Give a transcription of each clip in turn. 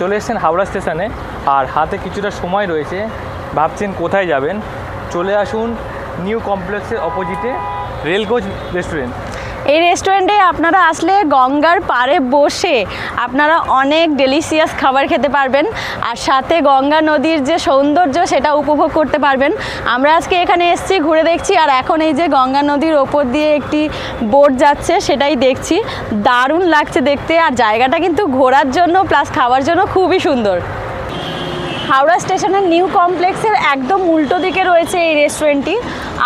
চলে এসেছেন হাওড়া স্টেশনে আর হাতে কিছুটা সময় রয়েছে, ভাবছেন কোথায় যাবেন। চলে আসুন নিউ কমপ্লেক্সের অপোজিটে রেলকোচ রেস্টুরেন্ট এই রেস্টুরেন্টে আপনারা আসলে গঙ্গার পাড়ে বসে আপনারা অনেক ডেলিশিয়াস খাবার খেতে পারবেন। আর সাথে গঙ্গা নদীর যে সৌন্দর্য, সেটা উপভোগ করতে পারবেন। আমরা আজকে এখানে এসেছি, ঘুরে দেখছি, আর এখন এই যে গঙ্গা নদীর ওপর দিয়ে একটি বোট যাচ্ছে, সেটাই দেখছি। দারুণ লাগছে দেখতে, আর জায়গাটা কিন্তু ঘোরার জন্য প্লাস খাওয়ার জন্য খুবই সুন্দর। হাওড়া স্টেশনের নিউ কমপ্লেক্সের একদম উল্টো দিকে রয়েছে এই রেস্টুরেন্টটি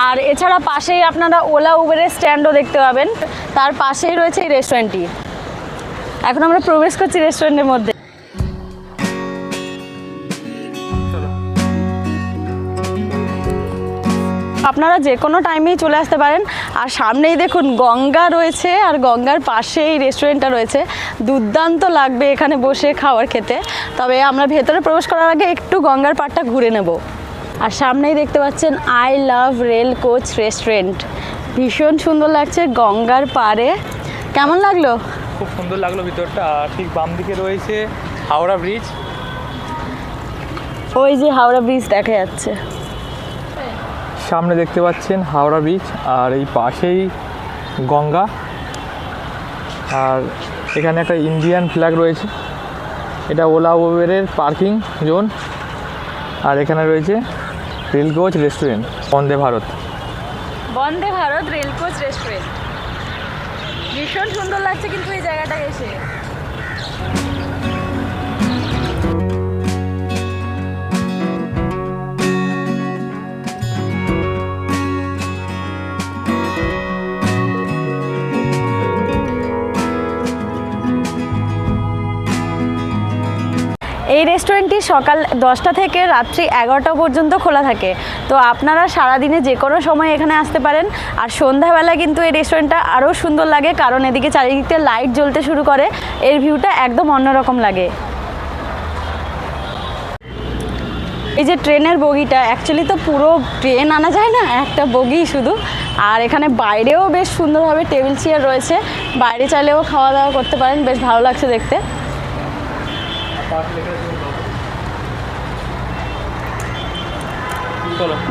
আর এছাড়া পাশেই আপনারা ওলা, উবেরের স্ট্যান্ডও দেখতে পাবেন। তার পাশেই রয়েছে এই রেস্টুরেন্টটি এখন আমরা প্রবেশ করছি রেস্টুরেন্টের মধ্যে। আপনারা যে কোনো টাইমেই চলে আসতে পারেন। আর সামনেই দেখুন গঙ্গা রয়েছে আর গঙ্গার পাশেই রেস্টুরেন্টটা রয়েছে। দুর্দান্ত লাগবে এখানে বসে খাওয়ার খেতে। তবে আমরা ভেতরে প্রবেশ করার আগে একটু গঙ্গার পাড়টা ঘুরে নেব। আর সামনেই দেখতে পাচ্ছেন I love rail coach restaurant ভীষণ সুন্দর লাগছে গঙ্গার পাড়ে। কেমন লাগল? খুব সুন্দর লাগল ভিতরটা। ঠিক বাম দিকে রয়েছে হাওড়া ব্রিজ। ওই যে হাওড়া ব্রিজ দেখা যাচ্ছে। সামনে দেখতে পাচ্ছেন হাওড়া ব্রিজ আর এই পাশেই গঙ্গা। আর এখানে একটা ইন্ডিয়ান ফ্ল্যাগ রয়েছে। এটা ওলা উবেরের পার্কিং জোন আর এখানে রয়েছে rail coach restaurant Vande Bharat. Vande Bharat rail coach restaurant ভীষণ সুন্দর লাগছে কিন্তু এই জায়গাটা এসে। এই রেস্টুরেন্টটি সকাল দশটা থেকে রাত্রি এগারোটা পর্যন্ত খোলা থাকে। তো আপনারা সারাদিনে যে কোনো সময় এখানে আসতে পারেন। আর সন্ধ্যাবেলা কিন্তু এই রেস্টুরেন্টটা আরও সুন্দর লাগে, কারণ এদিকে চারিদিকটা লাইট জ্বলতে শুরু করে। এর ভিউটা একদম অন্যরকম লাগে। এই যে ট্রেনের বগিটা অ্যাকচুয়ালি তো পুরো ট্রেন আনা যায় না, একটা বগি শুধু। আর এখানে বাইরেও বেশ সুন্দরভাবে টেবিল চেয়ার রয়েছে। বাইরে চাইলেও খাওয়া দাওয়া করতে পারেন, বেশ ভালো লাগছে দেখতে।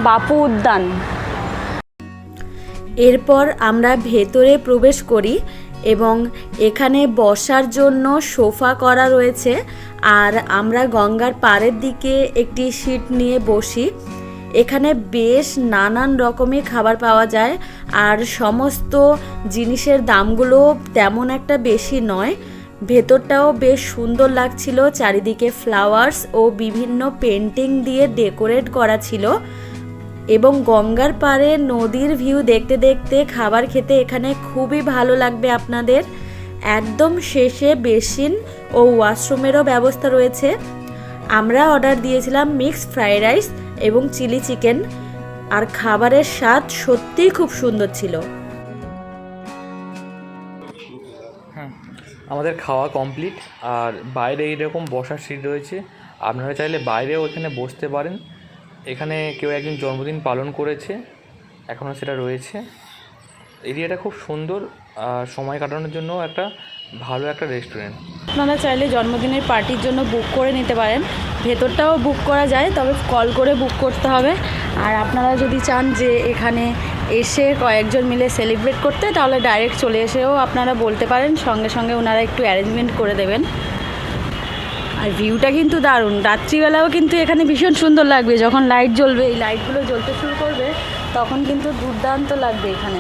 বাপু উদ্যান। এরপর আমরা ভেতরে প্রবেশ করি এবং এখানে বসার জন্য সোফা করা রয়েছে আর আমরা গঙ্গার পাড়ের দিকে একটি সিট নিয়ে বসি। এখানে বেশ নানান রকমের খাবার পাওয়া যায় আর সমস্ত জিনিসের দামগুলো তেমন একটা বেশি নয়। ভেতরটাও বেশ সুন্দর লাগছিল, চারিদিকে ফ্লাওয়ার্স ও বিভিন্ন পেন্টিং দিয়ে ডেকোরেট করা ছিল এবং গঙ্গার পাড়ে নদীর ভিউ দেখতে দেখতে খাবার খেতে এখানে খুবই ভালো লাগবে আপনাদের। একদম শেষে বেসিন ও ওয়াশরুমেরও ব্যবস্থা রয়েছে। আমরা অর্ডার দিয়েছিলাম মিক্সড ফ্রাইড রাইস এবং চিলি চিকেন। আর খাবারের স্বাদ সত্যিই খুব সুন্দর ছিল। আমাদের খাওয়া কমপ্লিট আর বাইরে এইরকম বসার সিট রয়েছে। আপনারা চাইলে বাইরেও এখানে বসতে পারেন। এখানে কেউ একজন জন্মদিন পালন করেছে এখনও সেটা রয়েছে। এরিয়াটা খুব সুন্দর আর সময় কাটানোর জন্য একটা ভালো একটা রেস্টুরেন্ট। আপনারা চাইলে জন্মদিনের পার্টির জন্য বুক করে নিতে পারেন। ভেতরটাও বুক করা যায় তবে কল করে বুক করতে হবে। আর আপনারা যদি চান যে এখানে এসে কয়েকজন মিলে সেলিব্রেট করতে, তাহলে ডাইরেক্ট চলে এসেও আপনারা বলতে পারেন, সঙ্গে সঙ্গে ওনারা একটু অ্যারেঞ্জমেন্ট করে দেবেন। আর ভিউটা কিন্তু দারুণ। রাত্রিবেলাও কিন্তু এখানে ভীষণ সুন্দর লাগবে। যখন লাইট জ্বলবে, এই লাইটগুলো জ্বলতে শুরু করবে, তখন কিন্তু দুর্দান্ত লাগবে এখানে।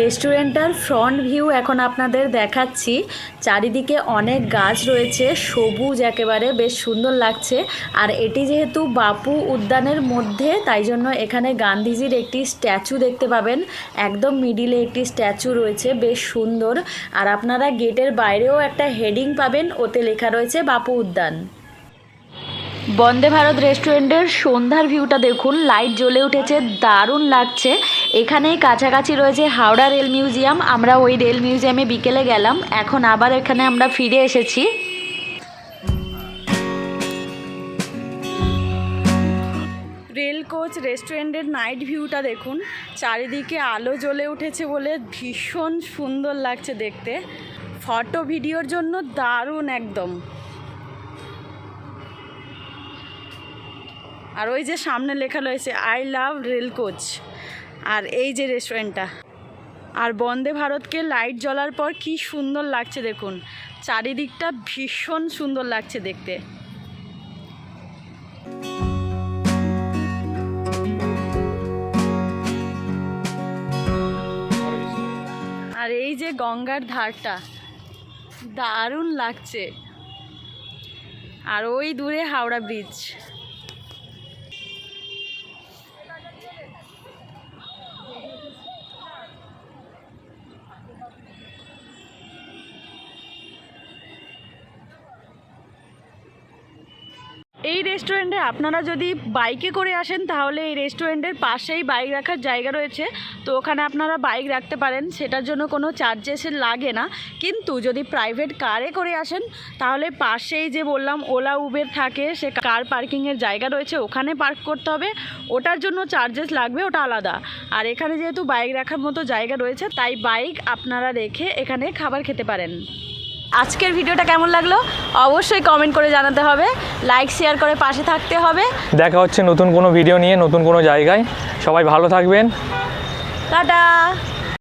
রেস্টুরেন্টটার ফ্রন্ট ভিউ এখন আপনাদের দেখাচ্ছি। চারিদিকে অনেক গাছ রয়েছে, সবুজ একেবারে, বেশ সুন্দর লাগছে। আর এটি যেহেতু বাপু উদ্যানের মধ্যে, তাই জন্য এখানে গান্ধীজির একটি স্ট্যাচু দেখতে পাবেন। একদম মিডিলে একটি স্ট্যাচু রয়েছে, বেশ সুন্দর। আর আপনারা গেটের বাইরেও একটা হেডিং পাবেন, ওতে লেখা রয়েছে বাপু উদ্যান। বন্দে ভারত রেস্টুরেন্টের সন্ধ্যার ভিউটা দেখুন। লাইট জ্বলে উঠেছে, দারুণ লাগছে। এখানেই কাছাকাছি রয়েছে হাওড়া রেল মিউজিয়াম। আমরা ওই রেল মিউজিয়ামে বিকেলে গেলাম। এখন আবার এখানে আমরা ফিরে এসেছি। রেল কোচ রেস্টুরেন্টের নাইট ভিউটা দেখুন। চারিদিকে আলো জ্বলে উঠেছে বলে ভীষণ সুন্দর লাগছে দেখতে। ফটো ভিডিওর জন্য দারুণ একদম। আর ওই যে সামনে লেখা রয়েছে আই লাভ রেল কোচ আর এই যে রেস্টুরেন্টটা আর বন্দে ভারতকে লাইট জ্বলার পর কি সুন্দর লাগছে দেখুন। চারিদিকটা ভীষণ সুন্দর লাগছে দেখতে। আর এই যে গঙ্গার ধারটা, দারুণ লাগছে। আর ওই দূরে হাওড়া ব্রিজ এই রেস্টুরেন্টে আপনারা যদি বাইকে করে আসেন, তাহলে এই রেস্টুরেন্টের পাশেই বাইক রাখার জায়গা রয়েছে। তো ওখানে আপনারা বাইক রাখতে পারেন, সেটার জন্য কোনো চার্জেস লাগে না। কিন্তু যদি প্রাইভেট কারে করে আসেন, তাহলে পাশেই যে বললাম ওলা উবের থাকে, সে কার পার্কিংয়ের জায়গা রয়েছে, ওখানে পার্ক করতে হবে। ওটার জন্য চার্জেস লাগবে, ওটা আলাদা। আর এখানে যেহেতু বাইক রাখার মতো জায়গা রয়েছে, তাই বাইক আপনারা রেখে এখানে খাবার খেতে পারেন। আজকের ভিডিওটা কেমন লাগল? অবশ্যই কমেন্ট করে জানাতে হবে। লাইক শেয়ার করে পাশে থাকতে হবে। দেখা হচ্ছে নতুন কোনো ভিডিও নিয়ে নতুন কোনো জায়গায়। সবাই ভালো থাকবেন। টাটা!